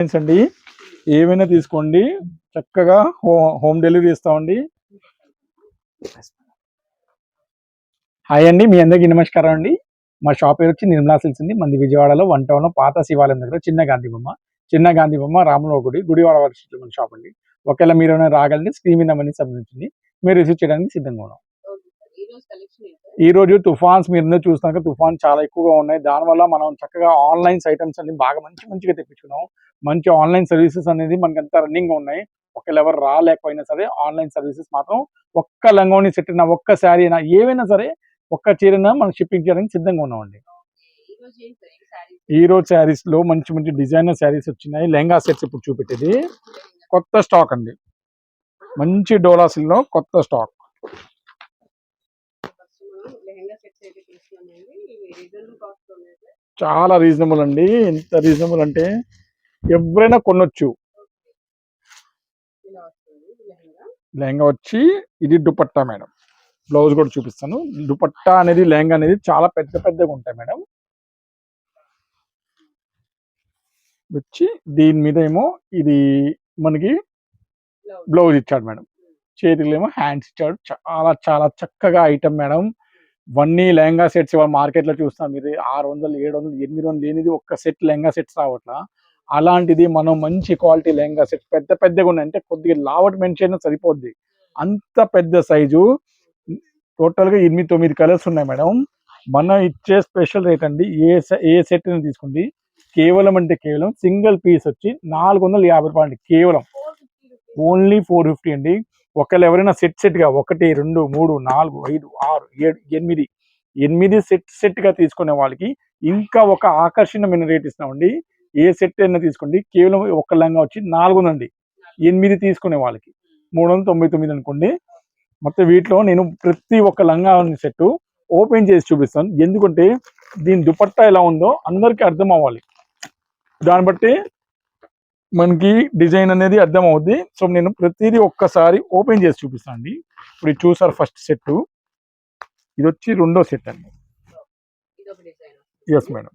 అండి ఏమైనా తీసుకోండి. చక్కగా హోమ్ డెలివరీ ఇస్తామండి హాయ్ అండి మీ అందరికీ నమస్కారం అండి. మా షాప్ పేరు వచ్చి నిర్మలా సిల్స్ ఉంది మంది విజయవాడలో వన్ టౌన్ పాత శివాలయం దగ్గర చిన్న గాంధీ బొమ్మ చిన్న గాంధీ బొమ్మ రాముల గుడి గుడివాడ వర్షిలో మన షాప్ అండి. ఒకవేళ మీరు రాగలండి స్క్రీన్ మీద సంబంధించింది. మీరు రిసీవ్ చేయడానికి సిద్ధంగా ఉన్నాం. ఈ రోజు తుఫాన్స్ మీరు అందరూ చూసినాక తుఫాన్ చాలా ఎక్కువగా ఉన్నాయి. దానివల్ల మనం చక్కగా ఆన్లైన్స్ ఐటమ్స్ అన్ని బాగా మంచి మంచిగా తెప్పించుకున్నాం. మంచి ఆన్లైన్ సర్వీసెస్ అనేది మనకి అంతా రన్నింగ్ ఉన్నాయి. ఒకవేళ ఎవరు రాలేకపోయినా సరే ఆన్లైన్ సర్వీసెస్ మాత్రం ఒక్క లంగోని సెట్ అయినా ఒక్క శారీ అయినా ఏవైనా సరే ఒక్క చీరైనా మనం షిప్పింగ్ చేయడానికి సిద్ధంగా ఉన్నామండి. ఈ రోజు ఈ రోజు శారీస్లో మంచి మంచి డిజైనర్ శారీస్ వచ్చినాయి. లెహంగా సెట్స్ ఇప్పుడు చూపెట్టేది. కొత్త స్టాక్ అండి. మంచి డోలాసిల్లో కొత్త స్టాక్ ఫస్ట్ మనం లెహంగా సెట్స్ అయితే తీసుకున్నామండి ఇవి రీజనబుల్ కాస్ట్ ఉన్నాయి సార్ చాలా రీజనబుల్ అండి. ఎంత రీజనబుల్ అంటే ఎవరైనా కొనొచ్చు. లెహంగా వచ్చి ఇది దుపట్టా మేడం. బ్లౌజ్ కూడా చూపిస్తాను. దుపట్టా అనేది లెహంగా అనేది చాలా పెద్ద పెద్దగా ఉంటాయి మేడం. వచ్చి దీని మీద ఏమో ఇది మనకి బ్లౌజ్ బ్లౌజ్ ఇచ్చాడు మేడం. చేతిలో ఏమో హ్యాండ్స్ ఇచ్చాడు. చాలా చాలా చక్కగా ఐటమ్ మేడం. వన్నీ లెహంగా సెట్స్ ఇవాళ మార్కెట్లో చూస్తాం మీరు ఆరు వందలు ఏడు వందలు ఎనిమిది వందలు లేనిది ఒక్క సెట్ లెహంగా సెట్స్ రావట్లా? అలాంటిది మనం మంచి క్వాలిటీ లెహంగా సెట్ పెద్ద పెద్దగా ఉన్నాయి. అంటే కొద్దిగా లావట్ మెన్షన్ సరిపోద్ది. అంత పెద్ద సైజు టోటల్గా ఎనిమిది తొమ్మిది కలర్స్ ఉన్నాయి మేడం. మన ఇచ్చే స్పెషల్ రేట్ అండి ఏ ఏ సెట్ తీసుకోండి? కేవలం అంటే కేవలం సింగిల్ పీస్ వచ్చి నాలుగు వందల యాభై రూపాయలు అండి కేవలం. ఓన్లీ ఫోర్ ఫిఫ్టీ అండి. ఒకళ్ళు ఎవరైనా సెట్ సెట్గా ఒకటి రెండు మూడు నాలుగు ఐదు ఆరు ఏడు ఎనిమిది ఎనిమిది సెట్ సెట్గా తీసుకునే వాళ్ళకి ఇంకా ఒక ఆకర్షణమైన రేట్ ఇస్తామండి ఏ సెట్ అయినా తీసుకోండి. కేవలం ఒక లంగా వచ్చి నాలుగు వందండి ఎనిమిది తీసుకునే వాళ్ళకి. మూడు వందల తొంభై తొమ్మిది అనుకోండి. మొత్తం వీటిలో నేను ప్రతి ఒక్క లంగా సెట్ ఓపెన్ చేసి చూపిస్తాను. ఎందుకంటే దీని దుపట్టా ఎలా ఉందో అందరికీ అర్థం అవ్వాలి. దాన్ని బట్టి మనకి డిజైన్ అనేది అర్థం అవుద్ది సో నేను ప్రతిదీ ఒక్కసారి ఓపెన్ చేసి చూపిస్తాను అండి. ఇప్పుడు చూసారు ఫస్ట్ సెట్ ఇది వచ్చి రెండో సెట్ అండి. ఎస్ మేడం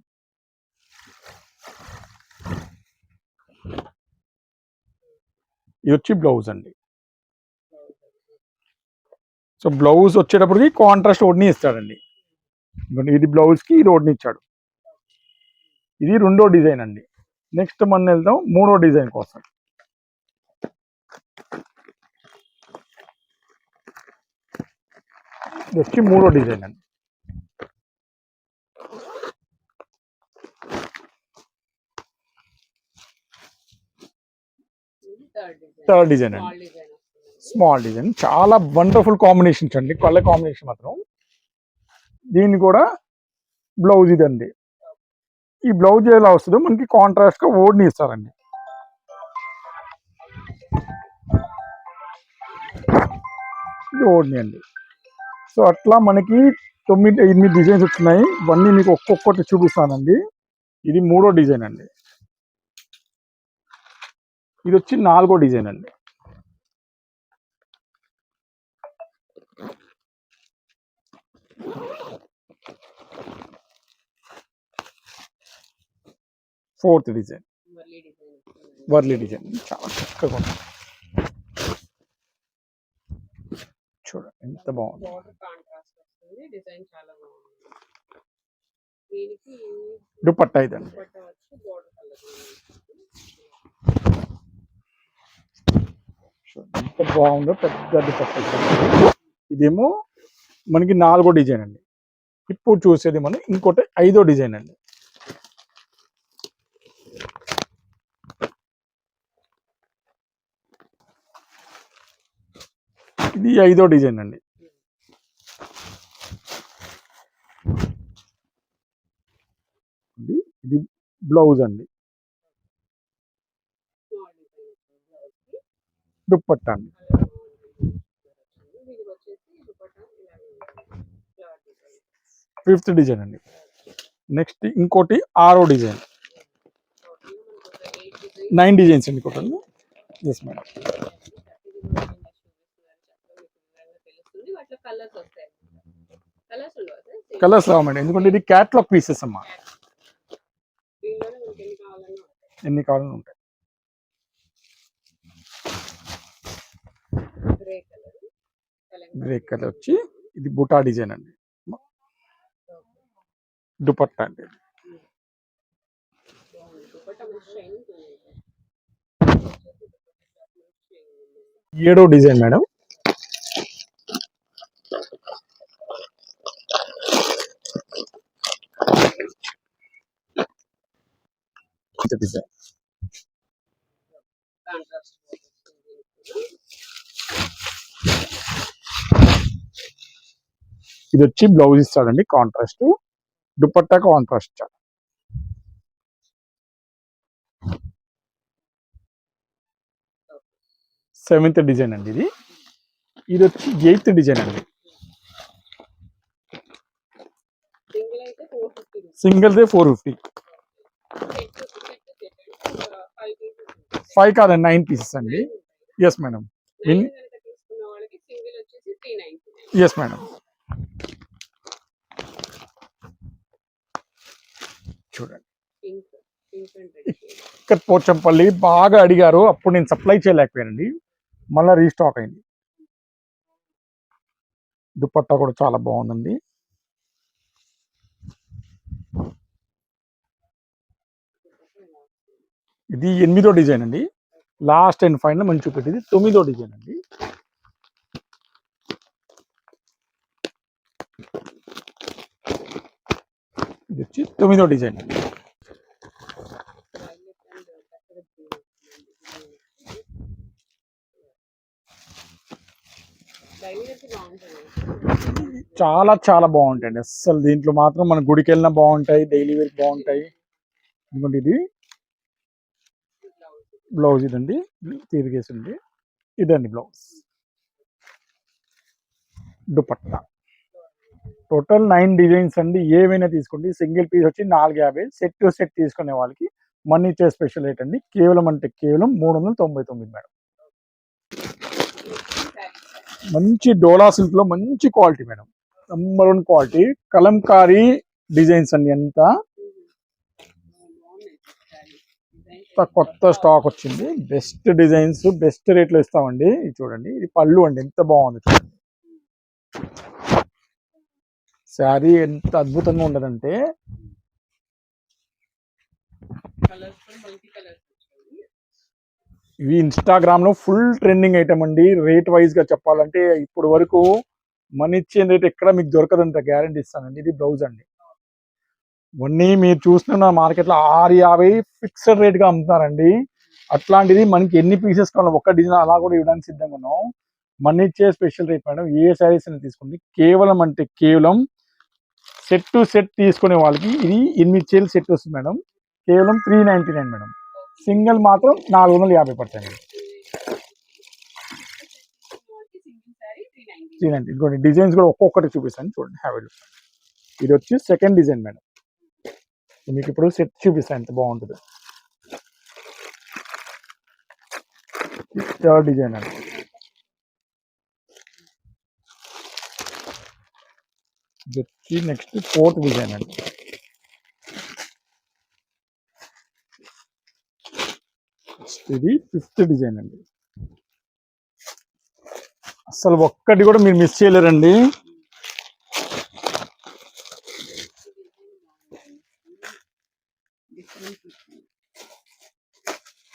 ఇది వచ్చి బ్లౌజ్ అండి. సో బ్లౌజ్ వచ్చేటప్పటికి కాంట్రాస్ట్ ఓడిని ఇస్తాడండి. ఇది బ్లౌజ్కి ఇది ఓడిని ఇచ్చాడు. ఇది రెండో డిజైన్ అండి. నెక్స్ట్ మనం వెళ్దాం. మూడో డిజైన్ కోసం. వచ్చి మూడో డిజైన్ అండి. థర్డ్ డిజైన్ అండి. Small design. చాలా వండర్ఫుల్ కాంబినేషన్స్ అండి. కలర్ కాంబినేషన్ మాత్రం. దీన్ని కూడా బ్లౌజ్ ఇదండి. ఈ బ్లౌజ్ ఎలా వస్తుందో మనకి కాంట్రాస్ట్గా ఓడ్ని ఇస్తారండి. ఇది ఓడిని అండి. సో అట్లా మనకి తొమ్మిది ఎనిమిది డిజైన్స్ వచ్చినాయి. ఇవన్నీ మీకు ఒక్కొక్కటి చూపిస్తానండి. ఇది మూడో డిజైన్ అండి. ఇది వచ్చి నాలుగో డిజైన్ అండి. Fourth design. వర్లీ డిజైన్ చాలా చక్కగా ఉంది. చూడండి ఎంత బాగుంది. దుపట్టా ఇదండి. ఎంత బాగుందో పెద్ద దుపట్టా. ఇదేమో మనకి నాలుగో డిజైన్ అండి. ఇప్పుడు చూసేది మనం ఇంకోటి ఐదో డిజైన్ అండి. ఇది ఐదో డిజైన్ అండి. ఇది బ్లౌజ్ అండి. దుప్పట్ట అండి. ఫిఫ్త్ డిజైన్ అండి. నెక్స్ట్ ఇంకోటి ఆరో డిజైన్. నైన్ డిజైన్స్ అండి ఇంకోటండి ఎస్ మేడం కలర్స్ వస్తాయి. మేడం రావండి. ఎందుకంటే ఇది క్యాట్లాగ్ పీసెస్ అమ్మా. ఎన్ని కావాలన్నా ఉంటాయి. గ్రే కలర్ వచ్చి ఇది బుటా డిజైన్ అండి. దుపట్టా అండి. ఏడో డిజైన్ మేడం. డిజైన్ ఇది వచ్చి బ్లౌజ్ ఇస్తాడండి కాంట్రాస్ట్ దుపట్టా కాంట్రాస్ట్ ఇచ్చాడు సెవెంత్ డిజైన్ అండి ఇది. ఇది వచ్చి ఎయిత్ డిజైన్ అండి. సింగిల్ అయితే ఫోర్ ఫిఫ్టీ సింగిల్ దే ఫోర్ ఫిఫ్టీ ఫైవ్ ఫైవ్ కాదండి నైన్ పీసెస్ అండి. ఎస్ మేడం ఎస్ మేడం చూడండి. ఇక్కడ పోచంపల్లి బాగా అడిగారు. అప్పుడు నేను సప్లై చేయలేకపోయానండి. మళ్ళీ రీస్టాక్ అయింది. దుపట్టా కూడా చాలా బాగుందండి. ఇది ఎనిమిదో డిజైన్ అండి. లాస్ట్ అండ్ ఫైనల్ మంచి చూపెట్టింది తొమ్మిదో డిజైన్ అండి. ఇది వచ్చి తొమ్మిదో డిజైన్ అండి. చాలా చాలా బాగుంటాయండి. అస్సలు దీంట్లో మాత్రం మన గుడికి వెళ్ళినా బాగుంటాయి డైలీ వేర్ బాగుంటాయి. ఎందుకంటే ఇది బ్లౌజ్ ఇదండి తిరిగేసింది. ఇదండి blouse. Dupatta. Total nine designs అండి. ఏవైనా తీసుకోండి. సింగిల్ పీస్ వచ్చి నాలుగు యాభై. సెట్ టు సెట్ తీసుకునే వాళ్ళకి మనీ ఇచ్చే స్పెషల్ రేట్ అండి. కేవలం అంటే కేవలం మూడు వందల తొంభై తొమ్మిది మేడం. మంచి డోలా సిల్క్లో మంచి quality madam. Number one quality. Kalamkari designs అండి ఎంత. కొత్త కొత్త స్టాక్ వచ్చింది. బెస్ట్ డిజైన్స్ బెస్ట్ రేట్లో ఇస్తామండి. ఇది చూడండి. ఇది పళ్ళు అండి. ఎంత బాగుంది చూడండి. శారీ ఎంత అద్భుతంగా ఉండదంటే ఇవి ఇన్స్టాగ్రామ్లో ఫుల్ ట్రెండింగ్ ఐటమ్ అండి. రేట్ వైజ్గా చెప్పాలంటే ఇప్పుడు వరకు మనీ ఇచ్చే రేట్ ఎక్కడ మీకు దొరకదంత గ్యారంటీ ఇస్తానండి. ఇది బ్లౌజ్ అండి. ఇవన్నీ మీరు చూస్తున్న మార్కెట్లో ఆరు యాభై ఫిక్స్డ్ రేట్గా అమ్ముతారండి. అట్లాంటిది మనకి ఎన్ని పీసెస్ కావాలో ఒక్క డిజైన్ అలా కూడా ఇవ్వడానికి సిద్ధంగా ఉన్నాం. మన ఇచ్చే స్పెషల్ రేట్ మేడం ఏ శారీస్ అని తీసుకోండి. కేవలం అంటే కేవలం సెట్ టు సెట్ తీసుకునే వాళ్ళకి ఇది ఎనిమిది చీరలు సెట్ వస్తుంది మేడం. కేవలం three ninety nine madam. Single మాత్రం నాలుగు వందల యాభై పడతాయి త్రీ నైంటీ ఇంకోటి డిజైన్స్ కూడా ఒక్కొక్కటి చూపిస్తాను. చూడండి హ్యావీ ఇది వచ్చి సెకండ్ డిజైన్ మేడం. మీకు ఇప్పుడు సెట్ చూపిస్తాను ఎంత బాగుంటుంది. థర్డ్ డిజైన్ అండి. ఇది నెక్స్ట్ ఫోర్త్ డిజైన్ అండి. ఇది ఫిఫ్త్ డిజైన్ అండి. అసలు ఒక్కటి కూడా మీరు మిస్ చేయలేరండి డిఫరెంట్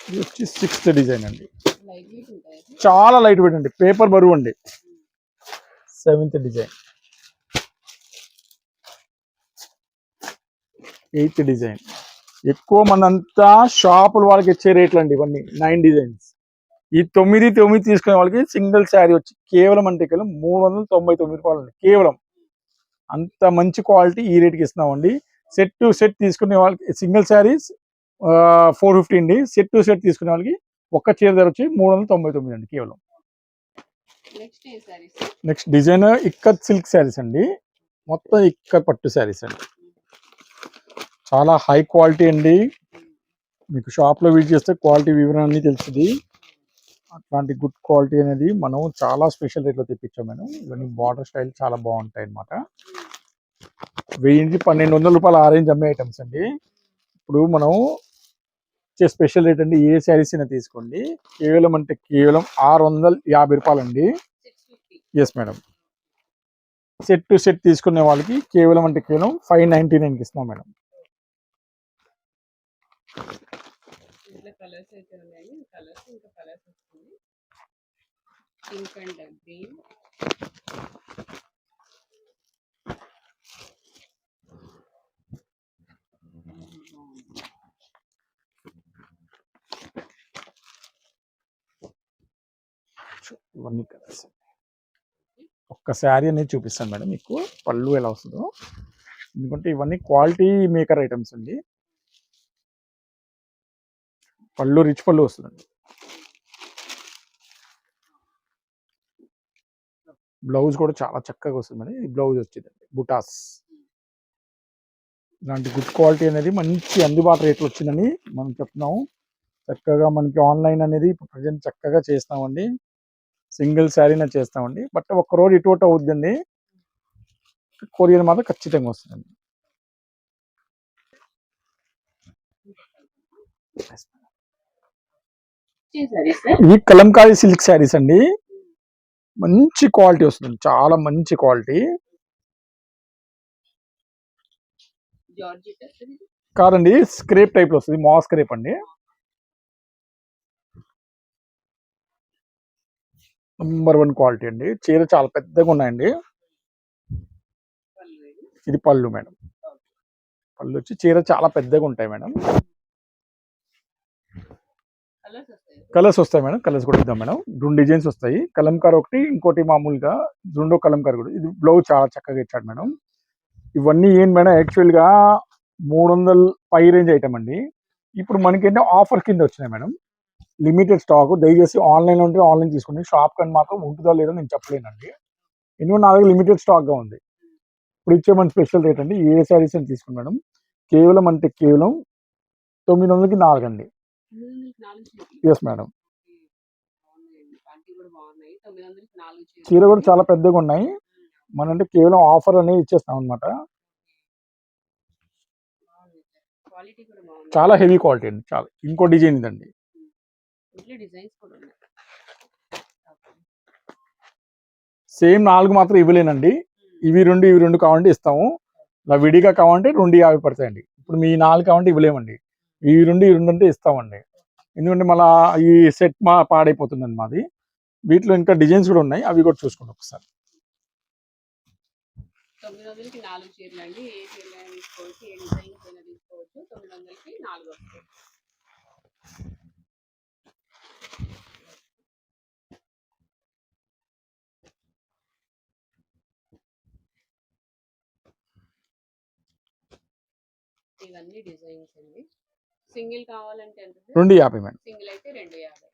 ఇది వచ్చి సిక్స్త్ డిజైన్ అండి. లైట్ వెయిట్ ఉంటాయి చాలా లైట్ వెయిట్ అండి. పేపర్ బరువు అండి. సెవెంత్ డిజైన్ ఎయిత్ డిజైన్ ఎక్కువ మంది అంతా షాపుల వాళ్ళకి ఇచ్చే రేట్లు అండి ఇవన్నీ. నైన్ డిజైన్స్ ఈ తొమ్మిది తొమ్మిది తీసుకునే వాళ్ళకి సింగిల్ శారీ వచ్చి కేవలం అంటే కేవలం మూడు వందల తొంభై తొమ్మిది రూపాయలు అండి. కేవలం. అంత మంచి క్వాలిటీ ఈ రేట్కి ఇస్తున్నామండి. సెట్ టు సెట్ తీసుకునే వాళ్ళకి సింగిల్ శారీస్ ఫోర్ ఫిఫ్టీ అండి. సెట్ టు సెట్ తీసుకునే వాళ్ళకి ఒక్క చీర ధర వచ్చి మూడు వందల తొంభై తొమ్మిది అండి కేవలం. Next design ikat silk saris అండి. మొత్తం ఇక్కత్ పట్టు శారీస్ అండి. చాలా హై క్వాలిటీ అండి. మీకు షాప్లో విజిట్ చేస్తే క్వాలిటీ వివరణ అన్ని తెలుస్తుంది. అట్లాంటి గుడ్ క్వాలిటీ అనేది మనం చాలా స్పెషల్ రేట్లో తెప్పించాం మేడం. ఇవన్నీ బార్డర్ స్టైల్ చాలా బాగుంటాయి అన్నమాట. వెయ్యి నుంచి పన్నెండు వందల రూపాయల ఆరేంజ్ అమ్మే ఐటమ్స్ అండి. ఇప్పుడు మనం ఇచ్చే స్పెషల్ రేట్ అండి ఏ శారీస్ అయినా తీసుకోండి. కేవలం అంటే కేవలం ఆరు వందల యాభై రూపాయలు అండి yes madam set to set తీసుకునే వాళ్ళకి కేవలం అంటే కేవలం ఫైవ్ నైన్టీ నైన్కి ఇస్తున్నాం మేడం ఇట్లా కలర్స్ అయితే ఉన్నాయి కలర్స్ ఇంకా కలర్స్ వస్తుంది పింక్ అండ్ గ్రీన్ ఇవన్నీ కలర్స్. ఒక్క శారీ అనేది చూపిస్తాను మేడం మీకు. పళ్ళు ఎలా వస్తుందో. ఎందుకంటే ఇవన్నీ క్వాలిటీ మేకర్ ఐటమ్స్ అండి. పళ్ళు రిచ్ పళ్ళు వస్తుందండి. బ్లౌజ్ కూడా చాలా చక్కగా వస్తుంది మేడం. ఈ బ్లౌజ్ వచ్చిందండి. బుటాస్. ఇలాంటి గుడ్ క్వాలిటీ అనేది మంచి అందుబాటు రేట్లు వచ్చిందని మనం చెప్తున్నాము. చక్కగా మనకి ఆన్లైన్ అనేది ఇప్పుడు ప్రజెంట్ చక్కగా చేస్తామండి సింగిల్ శారీనే చేస్తామండి. బట్ ఒక్క రోజు ఇటు అటు అవుద్దండి. కొరియర్ మాత్రం ఖచ్చితంగా వస్తుందండి. ఇవి కలంకారీ సిల్క్ శారీస్ అండి. మంచి క్వాలిటీ వస్తుంది చాలా మంచి క్వాలిటీ. కాదండి స్క్రేప్ టైప్లో వస్తుంది. మా స్క్రేప్ అండి. నంబర్ వన్ క్వాలిటీ అండి. చీర చాలా పెద్దగా ఉన్నాయండి. ఇది. పళ్ళు మేడం. పళ్ళు వచ్చి చీర చాలా పెద్దగా ఉంటాయి మేడం. కలర్స్ వస్తాయి మేడం. కలర్స్ కూడా ఇద్దాం మేడం. రెండు డిజైన్స్ వస్తాయి. కలంకార్ ఒకటి ఇంకోటి మామూలుగా రెండో కలంకార్ కూడా. ఇది బ్లౌజ్ చాలా చక్కగా ఇచ్చాడు మేడం. ఇవన్నీ ఏంటి మేడం? యాక్చువల్గా మూడు వందల పై రేంజ్ ఐటమ్ అండి. ఇప్పుడు మనకి మనకేంటో ఆఫర్ కింద వచ్చినాయి మేడం. Limited stock. దయచేసి ఆన్లైన్ ఉంటే ఆన్లైన్ తీసుకోండి. షాప్ కానీ మాత్రం ఉంటుందో లేదో నేను చెప్పలేనండి. ఎందుకంటే నా దగ్గర లిమిటెడ్ స్టాక్గా ఉంది. ఇప్పుడు ఇచ్చే మన స్పెషల్ రేట్ అండి. ఏ శారీస్ అని తీసుకుని మేడం. కేవలం అంటే కేవలం తొమ్మిది వందలకి నాలుగు అండి ఎస్ మేడం చీర కూడా చాలా పెద్దగా ఉన్నాయి. మన అంటే కేవలం ఆఫర్ అనేది ఇచ్చేస్తాం అనమాట చాలా హెవీ క్వాలిటీ అండి. చాలా. ఇంకో డిజైన్ ఇదండి. ఇట్లా డిజైన్స్ కూడా ఉన్నాయి. సేమ్ నాలుగు మాత్రం ఇవ్వలేనండి. ఇవి రెండు ఇవి రెండు కావాలంటే ఇస్తాము. ఇలా విడిగా కావాలంటే రెండు యాభై పడతాయండి. ఇప్పుడు మీ నాలుగు కావాలంటే ఇవ్వలేమండి. ఈ రెండు ఈ రెండు అంటే ఇస్తామండి. ఎందుకంటే మళ్ళా ఈ సెట్ మా పాడైపోతుందండి మాది. వీటిలో ఇంకా డిజైన్స్ కూడా ఉన్నాయి. అవి కూడా చూసుకోండి ఒకసారి. తొమ్మిది వందలకి నాలుగు చీరలు అండి. ఏ చీరలు అయినా తీసుకోవచ్చు ఏ డిజైన్స్ అయినా తీసుకోవచ్చు. తొమ్మిది వందలకి నాలుగు వస్తాయి. ఇవన్నీ డిజైన్స్ అండి. సింగిల్ కావాలంటే ఎంత రెండు యాభై మేడం. సింగిల్ అయితే రెండు యాభై.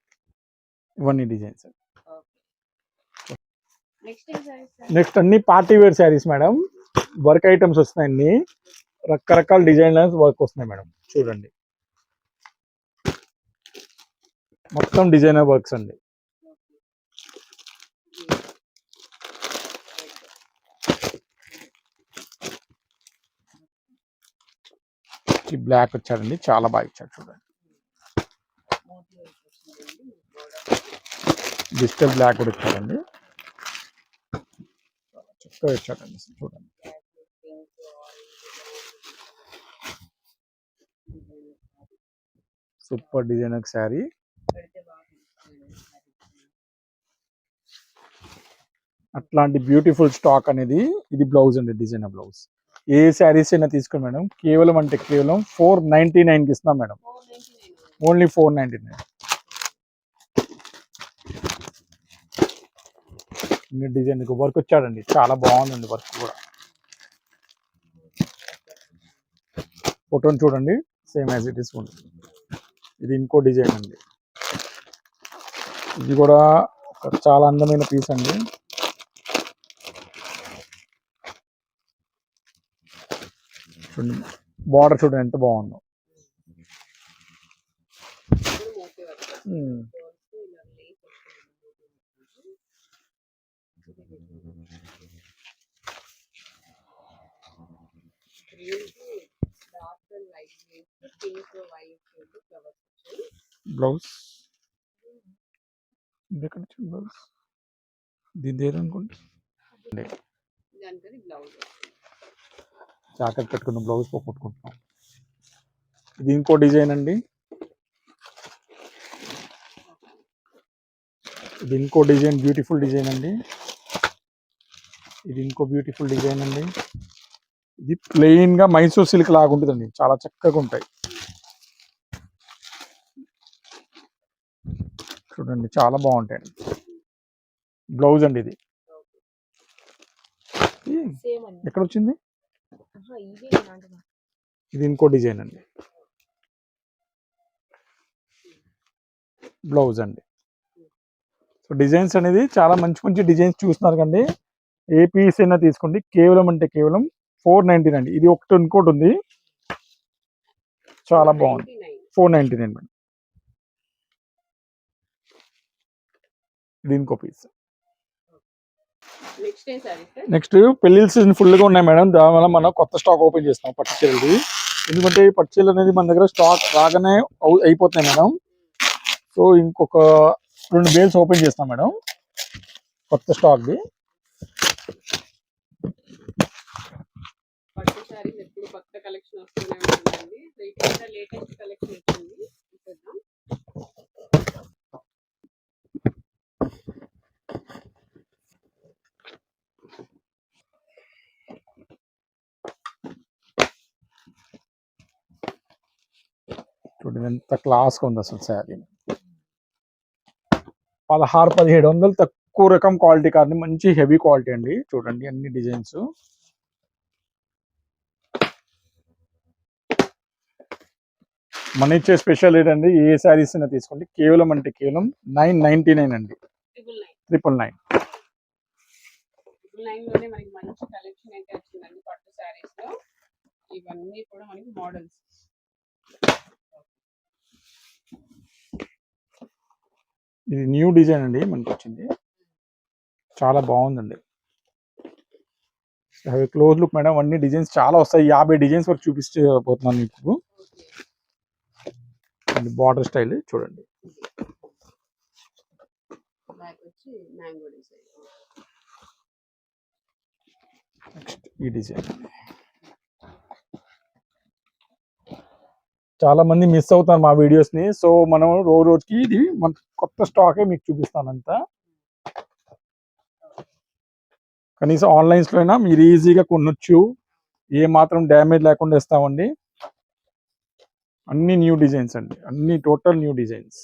ఇవన్నీ డిజైన్స్. నెక్స్ట్ అన్ని party wear saris madam. Work items వస్తున్నాయి అన్ని. రకరకాల డిజైన్స్ వర్క్ వస్తున్నాయి మేడం. చూడండి. మొత్తం డిజైనర్ వర్క్స్ అండి. ఈ బ్లాక్ వచ్చాడండి చాలా బాగా ఇచ్చాడు చూడండి. డిజిటల్ బ్లాక్ కూడా ఇచ్చాడండి. చక్కగా ఇచ్చాడండి చూడండి. Super designer sari. అట్లాంటి బ్యూటిఫుల్ స్టాక్ అనేది ఇది బ్లౌజ్ అండి డిజైన్ బ్లౌజ్. ఏ శారీస్ అయినా తీసుకోండి మేడం. కేవలం అంటే కేవలం ఫోర్ నైన్టీ నైన్కి ఇస్తున్నాం madam. Only four ninety nine. Design work వచ్చాడండి. చాలా బాగుందండి వర్క్ కూడా. ఫోటోని చూడండి. సేమ్ యాజ్ ఇట్ ఇస్ ఇది ఇంకో డిజైన్ అండి. ఇది కూడా ఒక చాలా అందమైన పీస్ అండి. చూడండి. బార్డర్ చూడండి ఎంత బాగుందో. బ్లౌజ్ ఇది ఎక్కడ వచ్చింది బ్లౌజ్ దీని దానికి బ్లౌజ్ జాకెట్ కట్టుకున్న బ్లౌజ్ పోగొట్టుకుంటున్నాం. ఇది ఇంకో డిజైన్ అండి. ఇది ఇంకో డిజైన్ బ్యూటిఫుల్ డిజైన్ అండి. ఇది ఇంకో బ్యూటిఫుల్ డిజైన్ అండి. ఇది ప్లెయిన్గా మైసూర్ సిల్క్ లాగా ఉంటుందండి. చాలా చక్కగా ఉంటాయి. చూడండి చాలా బాగుంటాయండి. బ్లౌజ్ అండి ఇది. ఎక్కడ వచ్చింది ఇదే నేను ఇంకో డిజైన్ అండి. బ్లౌజ్ అండి. సో డిజైన్స్ అనేది చాలా మంచి మంచి డిజైన్స్ చూస్తున్నారు కండి. ఏ పీస్ అయినా తీసుకోండి. కేవలం అంటే కేవలం ఫోర్ నైన్టీన్ అండి. ఇది ఒకటి ఇంకోటి ఉంది. చాలా బాగుంది. 99. Four ninety nine madam. ఇది ఇంకో పీస్. నెక్స్ట్ పెళ్ళిళ్ళ సీజన్ ఫుల్గా ఉన్నాయి మేడం దానివల్ల మనం కొత్త స్టాక్ ఓపెన్ చేస్తాం పట్టు చీరలది ఎందుకంటే ఈ పట్టు చీరలు అనేది మన దగ్గర స్టాక్ రాగానే అయిపోతున్నాయి మేడం సో ఇంకొక రెండు బేల్స్ ఓపెన్ చేస్తాం మేడం కొత్త స్టాక్ది కొత్త కలెక్షన్ వస్తూనే ఉంటుందండి లేటెస్ట్ కలెక్షన్ వచ్చింది. చూద్దాం. చూడండి ఎంత క్లాస్గా ఉంది అసలు శారీ. పదహారు పదిహేడు వందలు తక్కువ రకం క్వాలిటీ కాదు మంచి హెవీ క్వాలిటీ అండి. చూడండి అన్ని డిజైన్స్ మన ఇచ్చే స్పెషల్ రేట్ అండి ఏ శారీస్ అయినా తీసుకోండి. కేవలం అంటే కేవలం నైన్ నైన్టీ నైన్ అండి. ట్రిపుల్ నైన్ ఇవన్నీ కూడా మనకి మోడల్స్ ఇది న్యూ డిజైన్ అండి మనకి వచ్చింది చాలా బాగుందండి. అవి క్లోజ్ లుక్ మేడం అన్ని డిజైన్స్ చాలా వస్తాయి. యాభై డిజైన్స్ వరకు చూపించబోతున్నాను మీకు. బార్డర్ స్టైల్ చూడండి. నెక్స్ట్ ఈ డిజైన్. చాలా మంది మిస్ అవుతారు మా వీడియోస్ని. సో మనం రోజు రోజుకి ఇది మన కొత్త స్టాకే మీకు చూపిస్తాను అంతా కనీసం ఆన్లైన్స్లో అయినా మీరు ఈజీగా కొనొచ్చు. ఏ మాత్రం డ్యామేజ్ లేకుండా ఇస్తామండి. అన్ని న్యూ డిజైన్స్ అండి. అన్ని టోటల్ న్యూ డిజైన్స్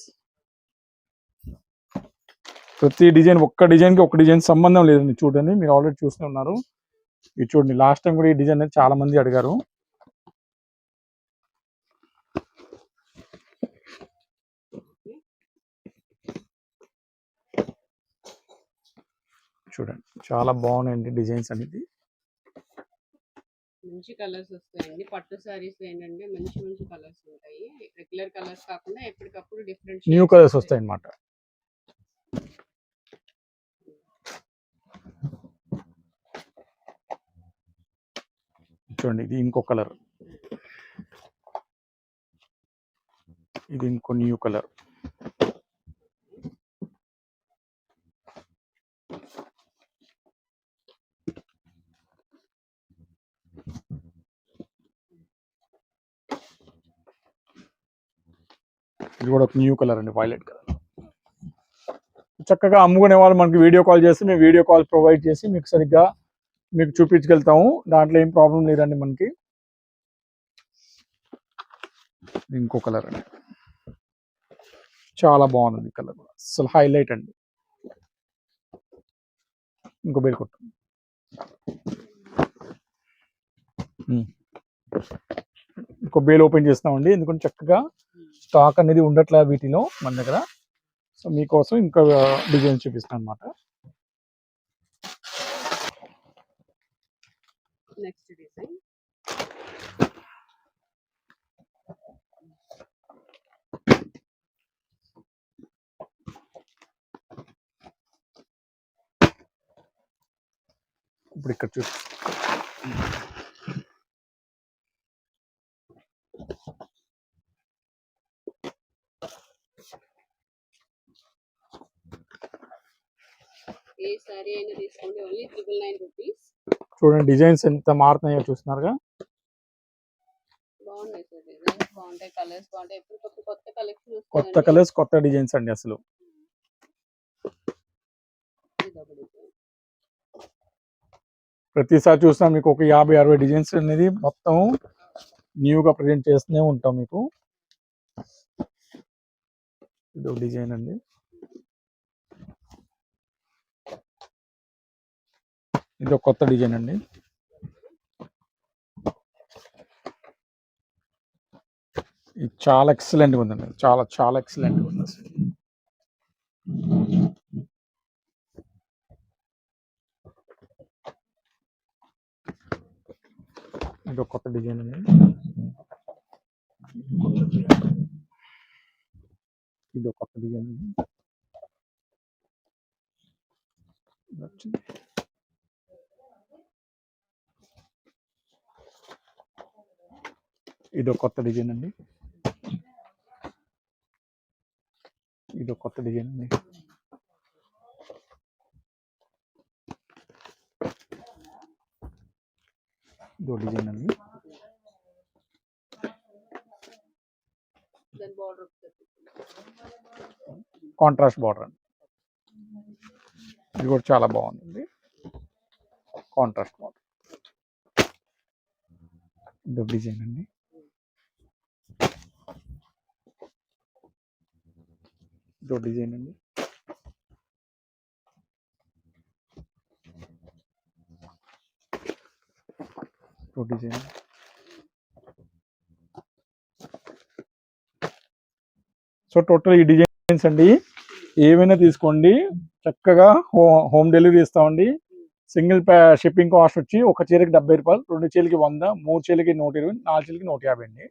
ప్రతి డిజైన్ ఒక్క డిజైన్కి ఒక డిజైన్ సంబంధం లేదండి. చూడండి మీరు ఆల్రెడీ చూస్తూ ఉన్నారు. ఇది చూడండి లాస్ట్ టైం కూడా ఈ డిజైన్ అనేది చాలా మంది అడిగారు. చూడండి. చాలా బాగున్నాయండి డిజైన్స్ అనేది. మంచి కలర్స్ వస్తాయండి. పట్టు సారీస్ ఏంటంటే మంచి మంచి కలర్స్ ఉంటాయి. రెగ్యులర్ కలర్స్ కాకుండా ఎప్పటికప్పుడు డిఫరెంట్ న్యూ కలర్స్ వస్తాయి అన్నమాట చూడండి ఇది ఇంకో కలర్. ఇది ఇంకో న్యూ కలర్. ఇది కూడా ఒక న్యూ కలర్ అండి వైలెట్ కలర్ చక్కగా అమ్ముకునే వాళ్ళు మనకి వీడియో కాల్ చేస్తే మేము వీడియో కాల్ ప్రొవైడ్ చేసి మీకు సరిగ్గా మీకు చూపించగలుగుతాము. దాంట్లో ఏం ప్రాబ్లం లేదండి మనకి. ఇంకో కలర్ అండి. చాలా బాగుంది కలర్ అసలు హైలైట్ అండి. ఇంకో బేల్ కొట్టు. ఇంకో బేల్ ఓపెన్ చేస్తామండి ఎందుకంటే చక్కగా స్టాక్ అనేది ఉండట్లే వీటిలో మన దగ్గర. సో మీకోసం ఇంకా డిజైన్ చూపిస్తాను అనమాట నెక్స్ట్ డిజైన్ ఇప్పుడు ఇక్కడ చూపి ఏ సారీ అయినా తీసుకోండి ఓన్లీ ట్రిపుల్ నైన్ రూపీస్ చూడండి డిజైన్స్ ఎంత మారుతున్నాయో చూస్తున్నారుగా. బాగున్నాయి సార్ డిజైన్స్ బాగుంటాయి కలర్స్ బాగుంటాయి. ఎప్పుడు కొత్త కలెక్షన్ కొత్త కలర్స్ కొత్త డిజైన్స్ అండి అసలు. ప్రతిసారి చూసినా మీకు ఒక యాభై అరవై డిజైన్స్ అనేది మొత్తం న్యూగా ప్రజెంట్ చేస్తూనే ఉంటాం మీకు. ఇది డిజైన్ అండి. ఇది ఒక కొత్త డిజైన్ అండి. ఇది చాలా ఎక్సలెంట్గా ఉందండి. చాలా చాలా ఎక్సలెంట్గా ఉంది అసలు. ఇది ఒక కొత్త డిజైన్ అండి. ఇది ఒక కొత్త డిజైన్ అండి. ఇది ఒక కొత్త డిజైన్ అండి. ఇది కొత్త డిజైన్ అండి. ఇది డిజైన్ అండి. కాంట్రాస్ట్ బార్డర్ అండి. ఇది కూడా చాలా బాగుందండి. Contrast border. ఇదో డిజైన్ అండి. ఇదో డిజైన్ అండి. డిజైన్. సో టోటల్ ఈ డిజైన్స్ అండి. ఏమైనా తీసుకోండి. చక్కగా హోమ్ డెలివరీ ఇస్తామండి. సింగిల్ షిప్పింగ్ కాస్ట్ వచ్చి ఒక చీరకి డెబ్బై రూపాయలు రెండు చీరకి వంద మూడు చీరకి నూట ఇరవై నాలుగు చీరకి నూట యాభై అండి.